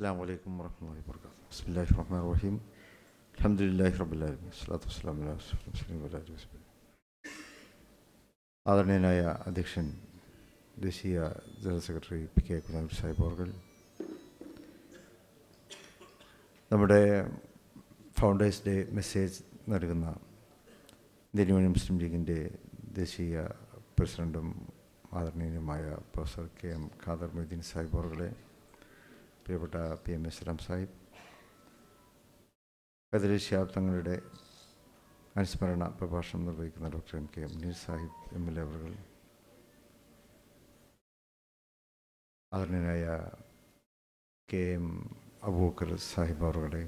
അസ്സാം വലൈക്കും വർഹമുല്ലാ വർക്കാത്തു ബിസ്മില്ലാഹി റഹ്മാൻ റഹീം. അലഹമുല്ലാഹി റബുല്ലാലും വസ്സലാത്തു വസ്സലാം വസ്ലിം ആദരണീയനായ അധ്യക്ഷൻ ദേശീയ general secretary P K Kumar Sahib അവർ നമ്മുടെ ഫൗണ്ടേഴ്സ് ഡേ മെസ്സേജ് നൽകുന്ന ഇന്ത്യൻ യൂണിയൻ മുസ്ലിം ലീഗിന്റെ ദേശീയ പ്രസിഡന്റും ആദരണീയനുമായ professor K M Khader Moideen Sahib അവർകളെ പ്രിയപ്പെട്ട P M S Ram Sahib കതിരി Shihab തങ്ങളുടെ അനുസ്മരണ പ്രഭാഷണം നിർവഹിക്കുന്ന doctor M K Muneer Sahib M L A അവർ ആദരണീയനായ കെ എം അബൂക്കർ സാഹിബ് അവരുടെ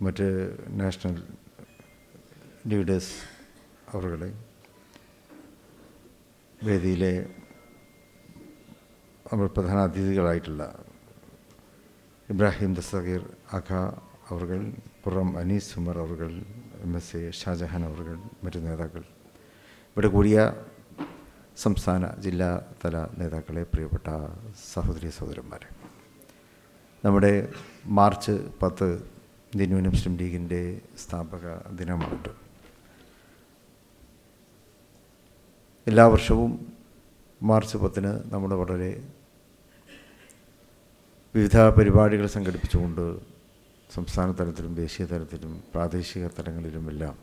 മറ്റ് നാഷണൽ ലീഡേഴ്സ് അവരുടെ വേദിയിലെ നമ്മൾ പ്രധാന അതിഥികളായിട്ടുള്ള ഇബ്രാഹിം ദസഗീർ അഖ അവർ പുറം അനീസ് ഉമർ അവർ എം എസ് എ ഷാജഹാൻ അവർ മറ്റു നേതാക്കൾ. ഇവിടെ കൂടിയ സംസ്ഥാന ജില്ലാ തല നേതാക്കളെ പ്രിയപ്പെട്ട സഹോദരി സഹോദരന്മാരെ നമ്മുടെ മാർച്ച് പത്ത് ഇന്ത്യൻ മുസ്ലിം ലീഗിന്റെ സ്ഥാപക ദിനമായിട്ട് എല്ലാ വർഷവും മാർച്ച് പത്തിന് നമ്മൾ വളരെ വിവിധ പരിപാടികൾ സംഘടിപ്പിച്ചുകൊണ്ട് സംസ്ഥാന തലത്തിലും ദേശീയ തലത്തിലും പ്രാദേശിക തലങ്ങളിലുമെല്ലാം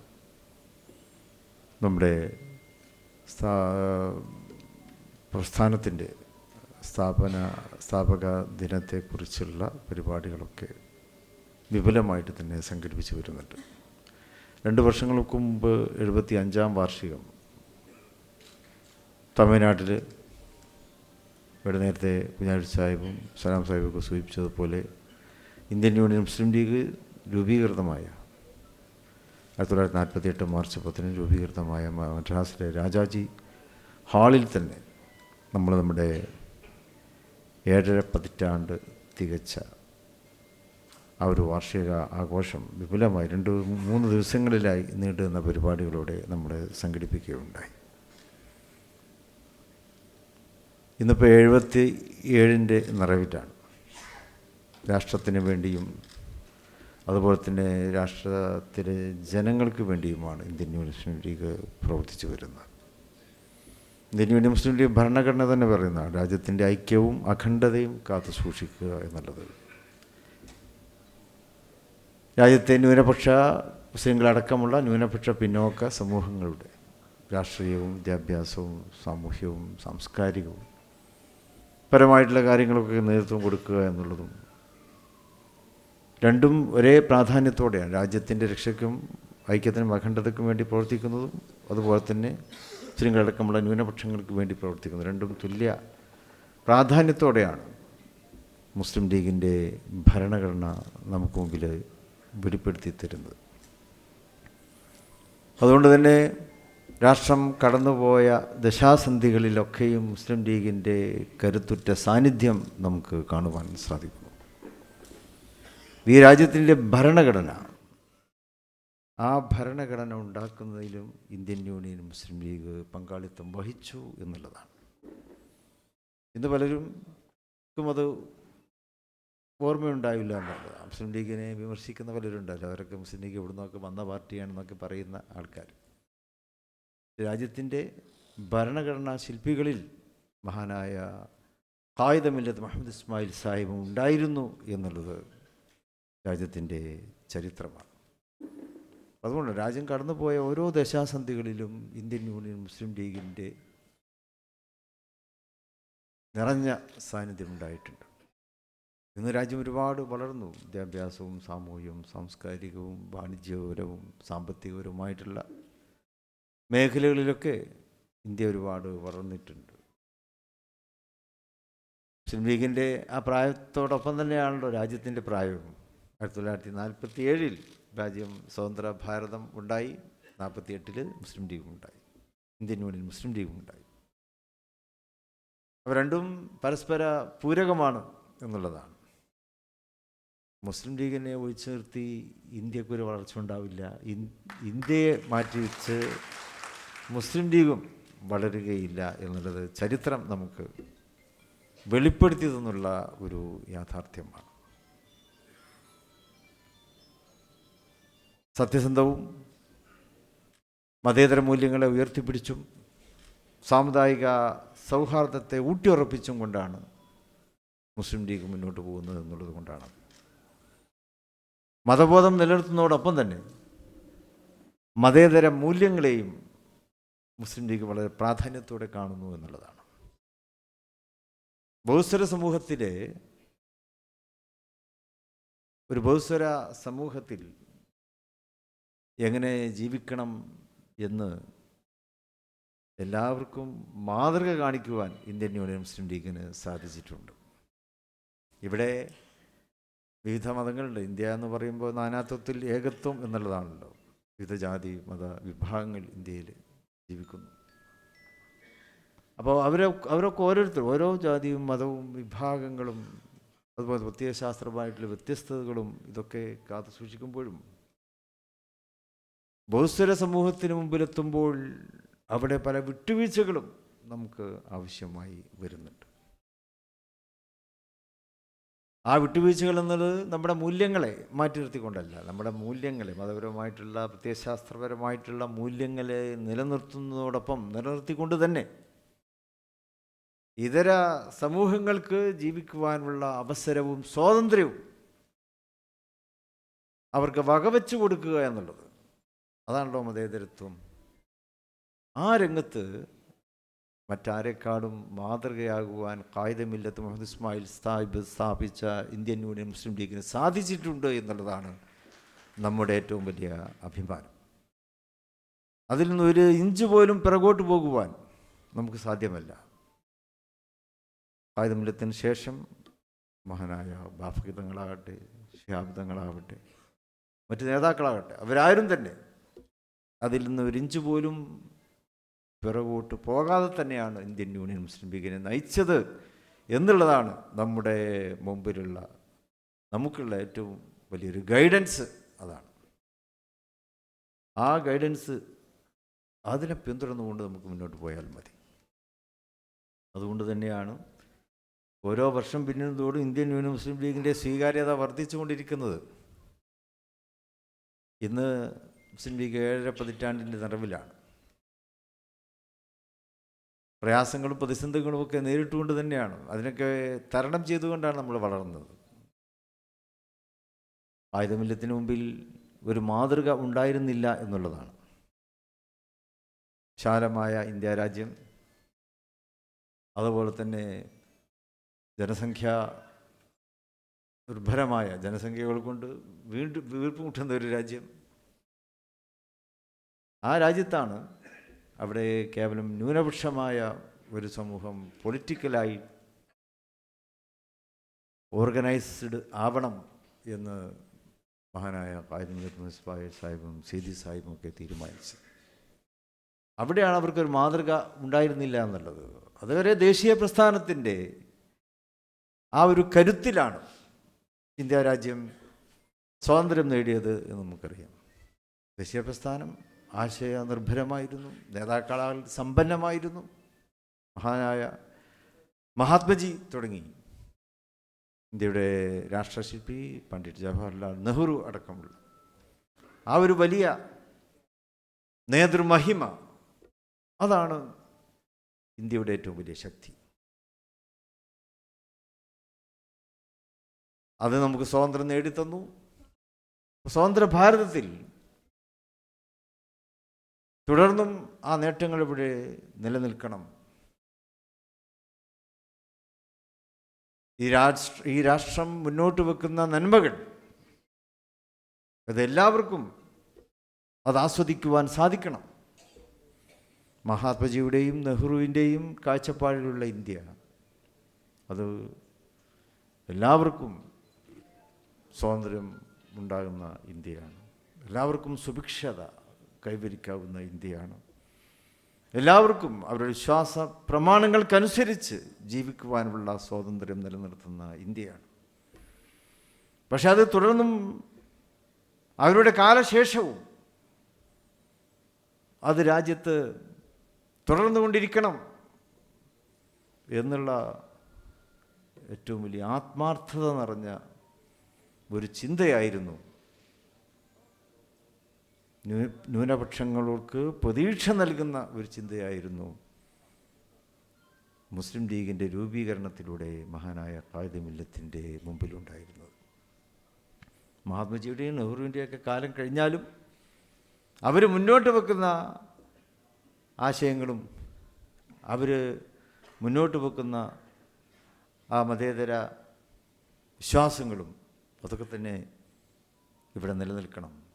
നമ്മുടെ സ്ഥാ പ്രസ്ഥാനത്തിന്റെ സ്ഥാപന സ്ഥാപക ദിനത്തെക്കുറിച്ചുള്ള പരിപാടികളൊക്കെ വിപുലമായിട്ട് തന്നെ സംഘടിപ്പിച്ചു വരുന്നുണ്ട്. രണ്ട് വർഷങ്ങൾക്ക് മുമ്പ് എഴുപത്തി അഞ്ചാം വാർഷികം തമിഴ്നാട്ടിൽ ഇവിടെ നേരത്തെ കുഞ്ഞാഴ്ച സാഹിബും സലാം സാഹിബൊക്കെ സൂചിപ്പിച്ചതുപോലെ ഇന്ത്യൻ യൂണിയൻ മുസ്ലിം ലീഗ് രൂപീകൃതമായ ആയിരത്തി തൊള്ളായിരത്തി നാൽപ്പത്തി എട്ട് മാർച്ച് പത്തിന് രൂപീകൃതമായ മദ്രാസിലെ രാജാജി ഹാളിൽ തന്നെ നമ്മൾ നമ്മുടെ ഏഴര പതിറ്റാണ്ട് തികച്ച ആ ഒരു വാർഷിക ആഘോഷം വിപുലമായി രണ്ട് മൂന്ന് ദിവസങ്ങളിലായി നീണ്ടുനിന്ന പരിപാടികളോടെ നമ്മൾ സംഘടിപ്പിക്കുകയുണ്ടായി. ഇന്നിപ്പോൾ എഴുപത്തി ഏഴിന്റെ നിറവിലാണ് രാഷ്ട്രത്തിന് വേണ്ടിയും അതുപോലെ തന്നെ രാഷ്ട്രത്തിലെ ജനങ്ങൾക്ക് വേണ്ടിയുമാണ് ഇന്ത്യൻ മുസ്ലിം ലീഗ് പ്രവർത്തിച്ചു വരുന്നത്. ഇന്ത്യൻ മുസ്ലിം ലീഗ് ഭരണഘടന തന്നെ പറയുന്ന രാജ്യത്തിന്റെ ഐക്യവും അഖണ്ഡതയും കാത്തു സൂക്ഷിക്കുക എന്നുള്ളത്. രാജ്യത്തെ ന്യൂനപക്ഷ മുസ്ലിങ്ങളടക്കമുള്ള ന്യൂനപക്ഷ പിന്നോക്ക സമൂഹങ്ങളുടെ രാഷ്ട്രീയവും വിദ്യാഭ്യാസവും സാമൂഹ്യവും സാംസ്കാരികവും പരമായിട്ടുള്ള കാര്യങ്ങളൊക്കെ നേതൃത്വം കൊടുക്കുക എന്നുള്ളതും. രണ്ടും ഒരേ പ്രാധാന്യത്തോടെയാണ്. രാജ്യത്തിന്റെ രക്ഷയ്ക്കും ഐക്യത്തിനും അഖണ്ഡതയ്ക്കും വേണ്ടി പ്രവർത്തിക്കുന്നതും അതുപോലെ തന്നെ സ്ത്രീകളടക്കമുള്ള ന്യൂനപക്ഷങ്ങൾക്ക് വേണ്ടി പ്രവർത്തിക്കുന്നത് രണ്ടും തുല്യ പ്രാധാന്യത്തോടെയാണ്. മുസ്ലിം ലീഗിന്റെ ഭരണഘടന നമുക്ക് മുമ്പിൽ വെളിപ്പെടുത്തി തരുന്നത്. അതുകൊണ്ട് തന്നെ രാഷ്ട്രം കടന്നുപോയ ദശാസന്ധികളിലൊക്കെയും മുസ്ലിം ലീഗിന്റെ കരുത്തുറ്റ സാന്നിധ്യം നമുക്ക് കാണുവാൻ സാധിക്കുന്നു. ഈ രാജ്യത്തിന്റെ ഭരണഘടന ആ ഭരണഘടന ഉണ്ടാക്കുന്നതിലും ഇന്ത്യൻ യൂണിയൻ മുസ്ലിം ലീഗ് പങ്കാളിത്തം വഹിച്ചു എന്നുള്ളതാണ്. ഇന്ന് പലരും അത് ഓർമ്മയുണ്ടാവില്ല എന്നുള്ളതാണ്. മുസ്ലിം ലീഗിനെ വിമർശിക്കുന്ന പലരുണ്ടല്ലോ. അവരൊക്കെ മുസ്ലിം ലീഗ് എവിടെ നിന്നൊക്കെ വന്ന പാർട്ടിയാണെന്നൊക്കെ പറയുന്ന ആൾക്കാർ. രാജ്യത്തിന്റെ ഭരണഘടനാ ശില്പികളിൽ മഹാനായ ഖായിദമില്ലത്ത് മുഹമ്മദ് ഇസ്മായിൽ സാഹിബും ഉണ്ടായിരുന്നു എന്നുള്ളത് രാജ്യത്തിന്റെ ചരിത്രമാണ്. അതുകൊണ്ട് രാജ്യം കടന്നുപോയ ഓരോ ദശാസന്ധികളിലും ഇന്ത്യൻ യൂണിയൻ മുസ്ലിം ലീഗിന്റെ നിറഞ്ഞ സാന്നിധ്യം ഉണ്ടായിട്ടുണ്ട്. ഇന്ന് രാജ്യം ഒരുപാട് വളർന്നു. വിദ്യാഭ്യാസവും സാമൂഹ്യവും സാംസ്കാരികവും വാണിജ്യപരവും സാമ്പത്തികപരവുമായിട്ടുള്ള മേഖലകളിലൊക്കെ ഇന്ത്യ ഒരുപാട് വളർന്നിട്ടുണ്ട്. മുസ്ലിം ലീഗിന്റെ ആ പ്രായത്തോടൊപ്പം തന്നെയാണല്ലോ രാജ്യത്തിന്റെ പ്രായവും. ആയിരത്തി തൊള്ളായിരത്തി നാൽപ്പത്തി ഏഴിൽ രാജ്യം സ്വതന്ത്ര ഭാരതം ഉണ്ടായി. നാൽപ്പത്തി എട്ടിൽ മുസ്ലിം ലീഗും ഉണ്ടായി. ഇന്ത്യൻ യൂണിയൻ മുസ്ലിം ലീഗും ഉണ്ടായി. അവ രണ്ടും പരസ്പര പൂരകമാണ് എന്നുള്ളതാണ്. മുസ്ലിം ലീഗിനെ ഒഴിച്ചു നിർത്തി ഇന്ത്യക്കൊരു വളർച്ച ഉണ്ടാവില്ല. ഇന്ത്യയെ മാറ്റി വെച്ച് മുസ്ലിം ലീഗും വളരുകയില്ല എന്നുള്ളത് ചരിത്രം നമുക്ക് വെളിപ്പെടുത്തി തന്നുള്ള ഒരു യാഥാർത്ഥ്യമാണ്. സത്യസന്ധവും മതേതര മൂല്യങ്ങളെ ഉയർത്തിപ്പിടിച്ചും സാമുദായിക സൗഹാർദ്ദത്തെ ഊട്ടിയുറപ്പിച്ചും കൊണ്ടാണ് മുസ്ലിം ലീഗ് മുന്നോട്ട് പോകുന്നത് എന്നുള്ളത് കൊണ്ടാണ്. മതബോധം നിലനിർത്തുന്നതോടൊപ്പം തന്നെ മതേതര മൂല്യങ്ങളെയും മുസ്ലിം ലീഗ് വളരെ പ്രാധാന്യത്തോടെ കാണുന്നു എന്നുള്ളതാണ്. ബഹുസ്വര സമൂഹത്തിലെ ഒരു ബഹുസ്വര സമൂഹത്തിൽ എങ്ങനെ ജീവിക്കണം എന്ന് എല്ലാവർക്കും മാതൃക കാണിക്കുവാൻ ഇന്ത്യൻ യൂണിയൻ മുസ്ലിം ലീഗിന് സാധിച്ചിട്ടുണ്ട്. ഇവിടെ വിവിധ മതങ്ങളുണ്ട്. ഇന്ത്യ എന്ന് പറയുമ്പോൾ നാനാത്വത്തിൽ ഏകത്വം എന്നുള്ളതാണല്ലോ. വിവിധ ജാതി മത വിഭാഗങ്ങൾ ഇന്ത്യയിൽ ജീവിക്കുന്നു. അപ്പോൾ അവരെ അവരൊക്കെ ഓരോരുത്തർ ഓരോ ജാതിയും മതവും വിഭാഗങ്ങളും അതുപോലെ പ്രത്യയശാസ്ത്രമായിട്ടുള്ള വ്യത്യസ്തതകളും ഇതൊക്കെ കാത്തു സൂക്ഷിക്കുമ്പോഴും ബഹുസ്വര സമൂഹത്തിന് മുമ്പിലെത്തുമ്പോൾ അവിടെ പല വിട്ടുവീഴ്ചകളും നമുക്ക് ആവശ്യമായി വരുന്നുണ്ട്. ആ വിട്ടുവീഴ്ചകൾ എന്നത് നമ്മുടെ മൂല്യങ്ങളെ മാറ്റി നിർത്തിക്കൊണ്ടല്ല. നമ്മുടെ മൂല്യങ്ങളെ മതപരമായിട്ടുള്ള പ്രത്യയശാസ്ത്രപരമായിട്ടുള്ള മൂല്യങ്ങളെ നിലനിർത്തുന്നതോടൊപ്പം നിലനിർത്തിക്കൊണ്ട് തന്നെ ഇതര സമൂഹങ്ങൾക്ക് ജീവിക്കുവാനുള്ള അവസരവും സ്വാതന്ത്ര്യവും അവർക്ക് വകവെച്ചു കൊടുക്കുക എന്നുള്ളത് അതാണല്ലോ മതേതരത്വം. ആ രംഗത്ത് മറ്റാരെക്കാളും മാതൃകയാകുവാൻ കായികമില്ലത്ത് മുഹമ്മദ് ഇസ്മായിൽ സാഹിബ് സ്ഥാപിച്ച ഇന്ത്യൻ യൂണിയൻ മുസ്ലിം ലീഗിന് സാധിച്ചിട്ടുണ്ട് എന്നുള്ളതാണ് നമ്മുടെ ഏറ്റവും വലിയ അഭിമാനം. അതിൽ നിന്ന് ഒരു ഇഞ്ച് പോലും പിറകോട്ട് പോകുവാൻ നമുക്ക് സാധ്യമല്ല. കായികമില്ലത്തിന് ശേഷം മഹാനായ ബാഫിതങ്ങളാകട്ടെ ശിഹാബ്ദങ്ങളാകട്ടെ മറ്റ് നേതാക്കളാകട്ടെ അവരാരും തന്നെ അതിൽ നിന്ന് ഒരു ഇഞ്ച് പോലും പിറകോട്ട് പോകാതെ തന്നെയാണ് ഇന്ത്യൻ യൂണിയൻ മുസ്ലിം ലീഗിനെ നയിച്ചത് എന്നുള്ളതാണ് നമ്മുടെ മുമ്പിലുള്ള നമുക്കുള്ള ഏറ്റവും വലിയൊരു ഗൈഡൻസ് അതാണ്. ആ ഗൈഡൻസ് അതിനെ പിന്തുടർന്നുകൊണ്ട് നമുക്ക് മുന്നോട്ട് പോയാൽ മതി. അതുകൊണ്ട് തന്നെയാണ് ഓരോ വർഷം പിന്നിടുന്നതോടും ഇന്ത്യൻ യൂണിയൻ മുസ്ലിം ലീഗിന്റെ സ്വീകാര്യത വർദ്ധിച്ചുകൊണ്ടിരിക്കുന്നത്. ഇന്ന് മുസ്ലിം ലീഗ് ഏഴര പതിറ്റാണ്ടിന്റെ നിറവിലാണ്. പ്രയാസങ്ങളും പ്രതിസന്ധികളും ഒക്കെ നേരിട്ടുകൊണ്ട് തന്നെയാണ്. അതിനൊക്കെ തരണം ചെയ്തുകൊണ്ടാണ് നമ്മൾ വളർന്നത്. ആയുധമില്ലത്തിന് മുമ്പിൽ ഒരു മാതൃക ഉണ്ടായിരുന്നില്ല എന്നുള്ളതാണ്. വിശാലമായ ഇന്ത്യ രാജ്യം അതുപോലെ തന്നെ ജനസംഖ്യ ദുർഭരമായ ജനസംഖ്യകൾ കൊണ്ട് വീണ്ടും വീർപ്പുമുട്ടുന്ന ഒരു രാജ്യം. ആ രാജ്യത്താണ് അവിടെ കേവലം ന്യൂനപക്ഷമായ ഒരു സമൂഹം പൊളിറ്റിക്കലായി ഓർഗനൈസ്ഡ് ആവണം എന്ന് മഹാനായ കായിക സാഹിബും സീതി സാഹിബും ഒക്കെ തീരുമാനിച്ചു. അവിടെയാണ് അവർക്കൊരു മാതൃക ഉണ്ടായിരുന്നില്ല എന്നുള്ളത്. അതുവരെ ദേശീയ പ്രസ്ഥാനത്തിന്റെ ആ ഒരു കരുത്തിലാണ് ഇന്ത്യ രാജ്യം സ്വാതന്ത്ര്യം നേടിയത് എന്ന് നമുക്കറിയാം. ദേശീയ പ്രസ്ഥാനം ആശയ നിർഭരമായിരുന്നു നേതാക്കളാൽ സമ്പന്നമായിരുന്നു. മഹാനായ മഹാത്മജി തുടങ്ങി. ഇന്ത്യയുടെ രാഷ്ട്രശില്പി പണ്ഡിറ്റ് ജവഹർലാൽ നെഹ്റു അടക്കമുള്ള. ആ ഒരു വലിയ നേതൃമഹിമ അതാണ് ഇന്ത്യയുടെ ഏറ്റവും വലിയ ശക്തി. അത് നമുക്ക് സ്വാതന്ത്ര്യം നേടിത്തന്നു. സ്വതന്ത്ര ഭാരതത്തിൽ തുടർന്നും ആ നേട്ടങ്ങൾ ഇവിടെ നിലനിൽക്കണം. ഈ രാഷ്ട്ര ഈ രാഷ്ട്രം മുന്നോട്ട് വെക്കുന്ന നന്മകൾ അതെല്ലാവർക്കും അത് ആസ്വദിക്കുവാൻ സാധിക്കണം. മഹാത്മജിയുടെയും നെഹ്റുവിന്റെയും കാഴ്ചപ്പാടിലുള്ള ഇന്ത്യ. അത് എല്ലാവർക്കും സ്വാതന്ത്ര്യം ഉണ്ടാകുന്ന ഇന്ത്യയാണ്. എല്ലാവർക്കും സുഭിക്ഷത. കൈവരിക്കാവുന്ന ഇന്ത്യയാണ്. എല്ലാവർക്കും അവരുടെ വിശ്വാസ പ്രമാണങ്ങൾക്കനുസരിച്ച് ജീവിക്കുവാനുള്ള സ്വാതന്ത്ര്യം നിലനിർത്തുന്ന ഇന്ത്യയാണ്. പക്ഷെ അത് തുടർന്നും അവരുടെ കാലശേഷവും അത് രാജ്യത്ത് തുടർന്നുകൊണ്ടിരിക്കണം എന്നുള്ള ഏറ്റവും വലിയ ആത്മാർത്ഥത നിറഞ്ഞ ഒരു ചിന്തയായിരുന്നു ന്യൂനപക്ഷങ്ങൾക്ക് പ്രതീക്ഷ നൽകുന്ന ഒരു ചിന്തയായിരുന്നു മുസ്ലിം ലീഗിന്റെ രൂപീകരണത്തിലൂടെ മഹാനായ കായികമില്ലത്തിന്റെ മുമ്പിലുണ്ടായിരുന്നത്. മഹാത്മജിയുടെയും നെഹ്റുവിന്റെയൊക്കെ കാലം കഴിഞ്ഞാലും അവർ മുന്നോട്ട് വെക്കുന്ന ആശയങ്ങളും അവർ മുന്നോട്ട് വെക്കുന്ന ആ മതേതര വിശ്വാസങ്ങളും അതൊക്കെ തന്നെ ഇവിടെ നിലനിൽക്കണം.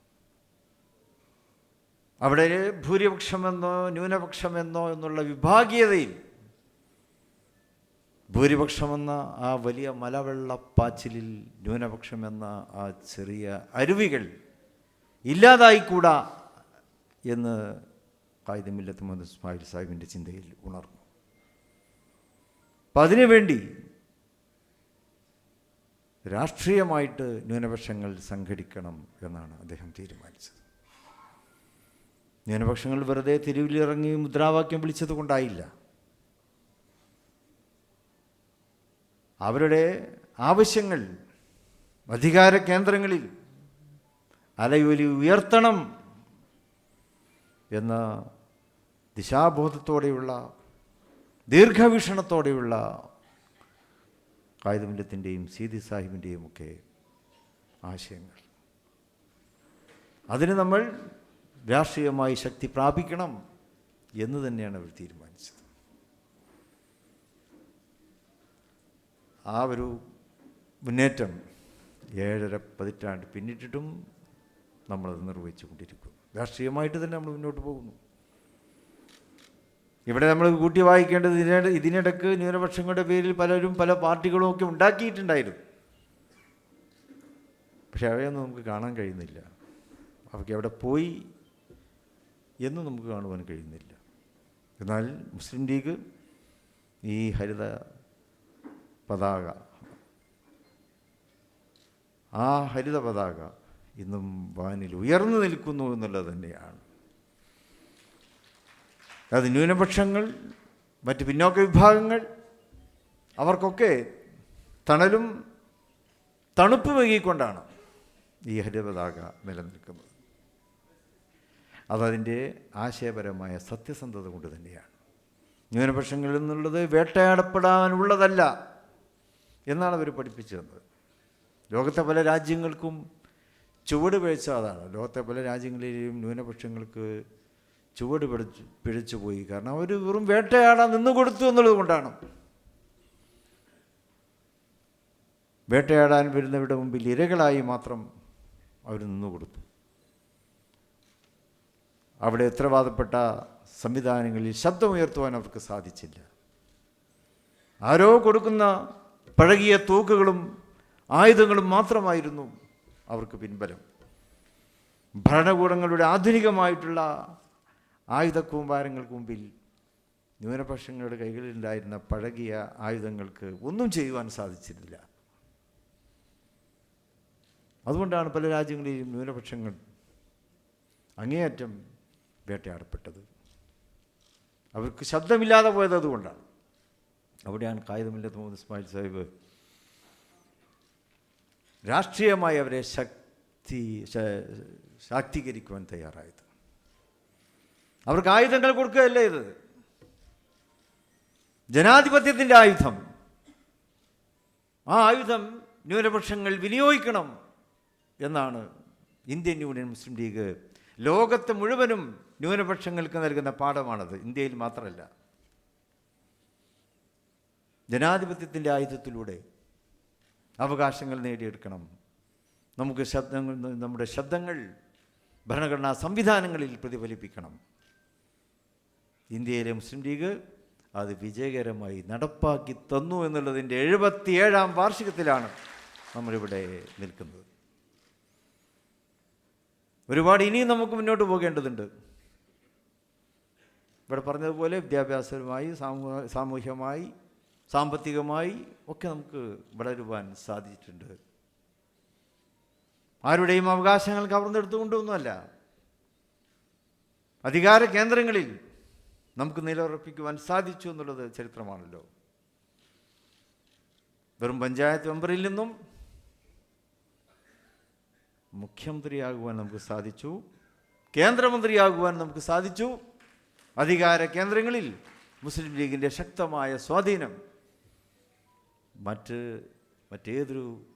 അവിടെ ഭൂരിപക്ഷമെന്നോ ന്യൂനപക്ഷമെന്നോ എന്നുള്ള വിഭാഗീയതയിൽ ഭൂരിപക്ഷമെന്ന ആ വലിയ മലവെള്ളപ്പാച്ചിലിൽ ന്യൂനപക്ഷമെന്ന ആ ചെറിയ അരുവികൾ ഇല്ലാതായിക്കൂടാ എന്ന് കായിദമില്ലത്ത് മുഹമ്മദ് ഇസ്മായിൽ സാഹിബിന്റെ ചിന്തയിൽ ഉണർന്നു. അപ്പം അതിനുവേണ്ടി രാഷ്ട്രീയമായിട്ട് ന്യൂനപക്ഷങ്ങൾ സംഘടിക്കണം എന്നാണ് അദ്ദേഹം തീരുമാനിച്ചത്. ന്യൂനപക്ഷങ്ങൾ വെറുതെ തെരുവിലിറങ്ങി മുദ്രാവാക്യം വിളിച്ചത് കൊണ്ടായില്ല. അവരുടെ ആവശ്യങ്ങൾ അധികാര കേന്ദ്രങ്ങളിൽ അലയൊലി ഉയർത്തണം എന്ന ദിശാബോധത്തോടെയുള്ള ദീർഘവീക്ഷണത്തോടെയുള്ള കായികമില്ലത്തിന്റെയും സീതി സാഹിബിന്റെയും ഒക്കെ ആശയങ്ങൾ. അതിന് നമ്മൾ രാഷ്ട്രീയമായി ശക്തി പ്രാപിക്കണം എന്ന് തന്നെയാണ് അവർ തീരുമാനിച്ചത്. ആ ഒരു മുന്നേറ്റം ഏഴര പതിറ്റാണ്ട് പിന്നിട്ടിട്ടും നമ്മളത് നിർവഹിച്ചു കൊണ്ടിരിക്കുന്നു രാഷ്ട്രീയമായിട്ട് തന്നെ നമ്മൾ മുന്നോട്ട് പോകുന്നു. ഇവിടെ നമ്മൾ കൂട്ടി വായിക്കേണ്ടത് ഇതിനിടെ ഇതിനിടക്ക് ന്യൂനപക്ഷങ്ങളുടെ പേരിൽ പലരും പല പാർട്ടികളും ഒക്കെ ഉണ്ടാക്കിയിട്ടുണ്ടായിരുന്നു. പക്ഷെ അവയൊന്നും നമുക്ക് കാണാൻ കഴിയുന്നില്ല. അവയ്ക്ക് അവിടെ പോയി എന്ന് നമുക്ക് കാണുവാൻ കഴിയുന്നില്ല. എന്നാൽ മുസ്ലിം ലീഗ് ഈ ഹരിത പതാക ആ ഹരിത പതാക ഇന്നും വാനിൽ ഉയർന്നു നിൽക്കുന്നു എന്നുള്ളത് തന്നെയാണ്. അത് ന്യൂനപക്ഷങ്ങൾ മറ്റ് പിന്നോക്ക വിഭാഗങ്ങൾ അവർക്കൊക്കെ തണലും തണുപ്പ് ഈ ഹരിത പതാക നിലനിൽക്കുന്നത്. അതതിന്റെ ആശയപരമായ സത്യസന്ധത കൊണ്ട് തന്നെയാണ്. ന്യൂനപക്ഷങ്ങളിൽ നിന്നുള്ളത് വേട്ടയാടപ്പെടാനുള്ളതല്ല എന്നാണ് അവർ പഠിപ്പിച്ചു തന്നത്. ലോകത്തെ പല രാജ്യങ്ങൾക്കും ചുവട് പിഴച്ച അതാണ്. ലോകത്തെ പല രാജ്യങ്ങളിലെയും ന്യൂനപക്ഷങ്ങൾക്ക് ചുവട് പിടിച്ച് പിഴച്ചു പോയി. കാരണം അവർ വെറും വേട്ടയാടാൻ നിന്ന് കൊടുത്തു എന്നുള്ളത് കൊണ്ടാണ്. വേട്ടയാടാൻ വരുന്നവരുടെ മുമ്പിൽ ഇരകളായി മാത്രം അവർ നിന്നു കൊടുത്തു. അവിടെ ഉത്തരവാദപ്പെട്ട സംവിധാനങ്ങളിൽ ശബ്ദമുയർത്തുവാൻ അവർക്ക് സാധിച്ചില്ല. ആരോ കൊടുക്കുന്ന പഴകിയ തൂക്കുകളും ആയുധങ്ങളും മാത്രമായിരുന്നു അവർക്ക് പിൻബലം. ഭരണകൂടങ്ങളുടെ ആധുനികമായിട്ടുള്ള ആയുധ കൂമ്പാരങ്ങൾക്ക് മുമ്പിൽ ന്യൂനപക്ഷങ്ങളുടെ കൈകളിലുണ്ടായിരുന്ന പഴകിയ ആയുധങ്ങൾക്ക് ഒന്നും ചെയ്യുവാൻ സാധിച്ചിരുന്നില്ല. അതുകൊണ്ടാണ് പല രാജ്യങ്ങളിലും ന്യൂനപക്ഷങ്ങൾ അങ്ങേയറ്റം വേട്ടയാടപ്പെട്ടത്. അവർക്ക് ശബ്ദമില്ലാതെ പോയത് അതുകൊണ്ടാണ്. അവിടെയാണ് കായികമില്ലാത്ത മുഹമ്മദ് ഇസ്മായിൽ സാഹിബ് രാഷ്ട്രീയമായി അവരെ ശക്തി ശാക്തീകരിക്കുവാൻ തയ്യാറായത്. അവർക്ക് ആയുധങ്ങൾ കൊടുക്കുകയല്ല ഇത്? ജനാധിപത്യത്തിന്റെ ആയുധം. ആ ആയുധം ന്യൂനപക്ഷങ്ങൾ വിനിയോഗിക്കണം എന്നാണ് ഇന്ത്യൻ യൂണിയൻ മുസ്ലിം ലീഗ് ലോകത്ത് മുഴുവനും ന്യൂനപക്ഷങ്ങൾക്ക് നൽകുന്ന പാഠമാണത്. ഇന്ത്യയിൽ മാത്രമല്ല. ജനാധിപത്യത്തിന്റെ ആയുധത്തിലൂടെ അവകാശങ്ങൾ നേടിയെടുക്കണം. നമുക്ക് ശബ്ദങ്ങൾ നമ്മുടെ ശബ്ദങ്ങൾ ഭരണഘടനാ സംവിധാനങ്ങളിൽ പ്രതിഫലിപ്പിക്കണം. ഇന്ത്യയിലെ മുസ്ലിം ലീഗ് അത് വിജയകരമായി നടപ്പാക്കി തന്നു എന്നുള്ളതിന്റെ എഴുപത്തിയേഴാം വാർഷികത്തിലാണ് നമ്മളിവിടെ നിൽക്കുന്നത്. ഒരുപാട് ഇനിയും നമുക്ക് മുന്നോട്ട് പോകേണ്ടതുണ്ട്. ഇവിടെ പറഞ്ഞതുപോലെ വിദ്യാഭ്യാസപരമായി സാമൂഹ സാമൂഹ്യമായി സാമ്പത്തികമായി ഒക്കെ നമുക്ക് വളരുവാൻ സാധിച്ചിട്ടുണ്ട്. ആരുടെയും അവകാശങ്ങൾ കവർന്നെടുത്തുകൊണ്ടൊന്നുമല്ല. അധികാര കേന്ദ്രങ്ങളിൽ നമുക്ക് നിലയുറപ്പിക്കുവാൻ സാധിച്ചു എന്നുള്ളത് ചരിത്രമാണല്ലോ. വെറും പഞ്ചായത്ത് മെമ്പറിൽ നിന്നും മുഖ്യമന്ത്രിയാകുവാൻ നമുക്ക് സാധിച്ചു കേന്ദ്രമന്ത്രിയാകുവാൻ നമുക്ക് സാധിച്ചു. അധികാര കേന്ദ്രങ്ങളിൽ മുസ്ലിം ലീഗിന്റെ ശക്തമായ സ്വാധീനം. മറ്റ് മറ്റേതൊരു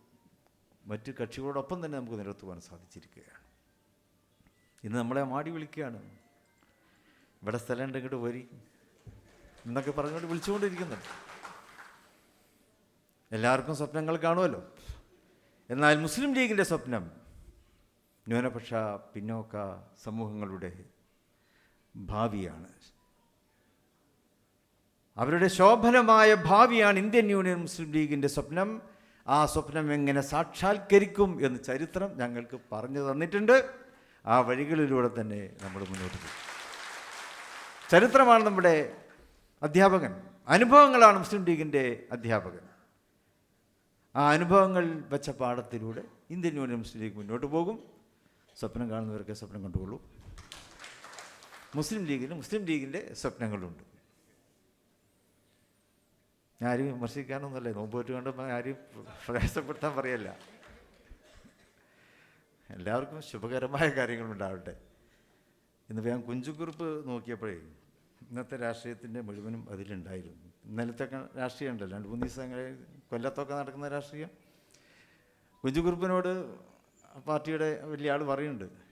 മറ്റ് കക്ഷികളോടൊപ്പം തന്നെ നമുക്ക് നിലനിർത്തുവാൻ സാധിച്ചിരിക്കുകയാണ്. ഇന്ന് നമ്മളെ മാടി വിളിക്കുകയാണ്. ഇവിടെ സ്ഥലം ഉണ്ട് ഇങ്ങോട്ട് വരി എന്നൊക്കെ പറഞ്ഞുകൊണ്ട് വിളിച്ചുകൊണ്ടിരിക്കുന്നുണ്ട്. എല്ലാവർക്കും സ്വപ്നങ്ങൾ കാണുമല്ലോ. എന്നാൽ മുസ്ലിം ലീഗിന്റെ സ്വപ്നം ന്യൂനപക്ഷ പിന്നോക്ക സമൂഹങ്ങളുടെ ഭാവിയാണ്. അവരുടെ ശോഭനമായ ഭാവിയാണ് ഇന്ത്യൻ യൂണിയൻ മുസ്ലിം ലീഗിന്റെ സ്വപ്നം. ആ സ്വപ്നം എങ്ങനെ സാക്ഷാത്കരിക്കും എന്ന് ചരിത്രം ഞങ്ങൾക്ക് പറഞ്ഞു തന്നിട്ടുണ്ട്. ആ വഴികളിലൂടെ തന്നെ നമ്മൾ മുന്നോട്ട് പോകും. ചരിത്രമാണ് നമ്മുടെ അധ്യാപകൻ. അനുഭവങ്ങളാണ് മുസ്ലിം ലീഗിന്റെ അധ്യാപകൻ. ആ അനുഭവങ്ങൾ വെച്ച പാഠത്തിലൂടെ ഇന്ത്യൻ യൂണിയൻ മുസ്ലിം ലീഗ് മുന്നോട്ട് പോകും. സ്വപ്നം കാണുന്നവർക്ക് സ്വപ്നം കണ്ടുകൊള്ളൂ. മുസ്ലിം ലീഗിന് മുസ്ലിം ലീഗിന്റെ സ്വപ്നങ്ങളുണ്ട്. ഞാൻ ആരും വിമർശിക്കാനൊന്നുമല്ലേ. നോമ്പ് പറ്റുകൊണ്ട് ആരും പ്രയാസപ്പെടുത്താൻ പറയല്ല. എല്ലാവർക്കും ശുഭകരമായ കാര്യങ്ങളുണ്ടാവട്ടെ ഇന്ന് ഞാൻ കുഞ്ചുകുറിപ്പ് നോക്കിയപ്പോഴേ ഇന്നത്തെ രാഷ്ട്രീയത്തിന്റെ മുഴുവനും അതിലുണ്ടായിരുന്നു. ഇന്നലത്തെ രാഷ്ട്രീയം ഉണ്ടല്ലോ. രണ്ട് മൂന്ന് ദിവസം കൊല്ലത്തൊക്കെ നടക്കുന്ന രാഷ്ട്രീയം. കുഞ്ചുകുറിപ്പിനോട് പാർട്ടിയുടെ വലിയ ആൾ പറയുന്നുണ്ട്.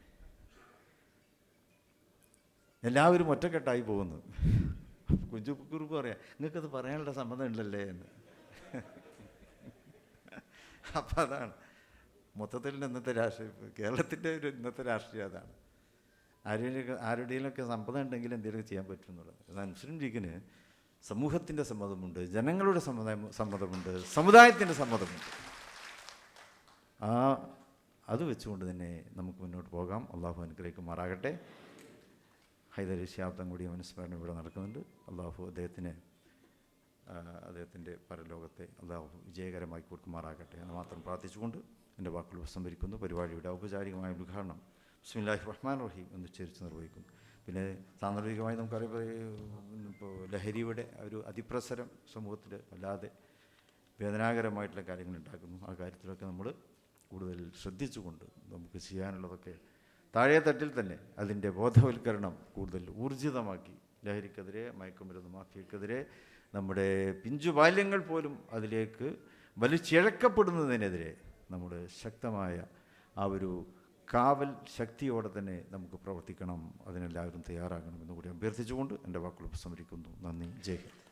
എല്ലാവരും ഒറ്റക്കെട്ടായി പോകുന്നു. കുഞ്ചു കുറിപ്പ് പറയാം നിങ്ങൾക്കത് പറയാനുള്ള സമ്മതം ഉണ്ടല്ലേ? എന്ന്. അപ്പം അതാണ്. മൊത്തത്തിൽ ഇന്നത്തെ രാഷ്ട്രീയ കേരളത്തിന്റെ ഒരു ഇന്നത്തെ രാഷ്ട്രീയം അതാണ്. ആരുടെയൊക്കെ ആരുടെയിലൊക്കെ സമ്മതം ഉണ്ടെങ്കിൽ എന്തെങ്കിലും ചെയ്യാൻ പറ്റും എന്നുള്ളത് മുസ്ലിം ലീഗിന് സമൂഹത്തിന്റെ സമ്മതമുണ്ട് ജനങ്ങളുടെ സമ്മതം സമ്മതമുണ്ട് സമുദായത്തിന്റെ സമ്മതമുണ്ട്. ആ അത് വെച്ചുകൊണ്ട് തന്നെ നമുക്ക് മുന്നോട്ട് പോകാം. അള്ളാഹു അനുഗ്രഹിക്കുമാറാകട്ടെ. ഹൈദരലി ശാബ്ദം കൂടിയ അനുസ്മരണം ഇവിടെ നടക്കുന്നുണ്ട്. അള്ളാഹു അദ്ദേഹത്തിന് അദ്ദേഹത്തിന്റെ പരലോകത്തെ അള്ളാഹു വിജയകരമായി കൊടുക്കുമാറാകട്ടെ എന്ന് മാത്രം പ്രാർത്ഥിച്ചുകൊണ്ട് എന്റെ വാക്കുകൾ സംഭരിക്കുന്നു പരിപാടിയുടെ ഔപചാരികമായ ഉദ്ഘാടനം ബിസ്മില്ലാഹി റഹ്മാൻ റഹീം എന്ന് ഉച്ചരിച്ച് നിർവഹിക്കുന്നു. പിന്നെ സാന്ദർഭികമായി നമുക്കറിയാം ഇപ്പോൾ ലഹരിയുടെ ഒരു അതിപ്രസരം സമൂഹത്തിൽ വല്ലാതെ വേദനാകരമായിട്ടുള്ള കാര്യങ്ങൾ ഉണ്ടാക്കുന്നു. ആ കാര്യത്തിലൊക്കെ നമ്മൾ കൂടുതൽ ശ്രദ്ധിച്ചുകൊണ്ട് നമുക്ക് ചെയ്യാനുള്ളതൊക്കെ താഴെ തട്ടിൽ തന്നെ അതിന്റെ ബോധവൽക്കരണം കൂടുതൽ ഊർജിതമാക്കി ലഹരിക്കെതിരെ മയക്കുമരുന്ന് മാഫിയക്കെതിരെ നമ്മുടെ പിഞ്ചു ബാല്യങ്ങൾ പോലും അതിലേക്ക് വലിച്ചിഴക്കപ്പെടുന്നതിനെതിരെ നമ്മുടെ ശക്തമായ ആ ഒരു കാവൽ ശക്തിയോടെ തന്നെ നമുക്ക് പ്രവർത്തിക്കണം. അതിനെല്ലാവരും തയ്യാറാകണം എന്നുകൂടി അഭ്യർത്ഥിച്ചുകൊണ്ട് എന്റെ വാക്കുകൾ ഉപസംഹരിക്കുന്നു. നന്ദി. ജയ്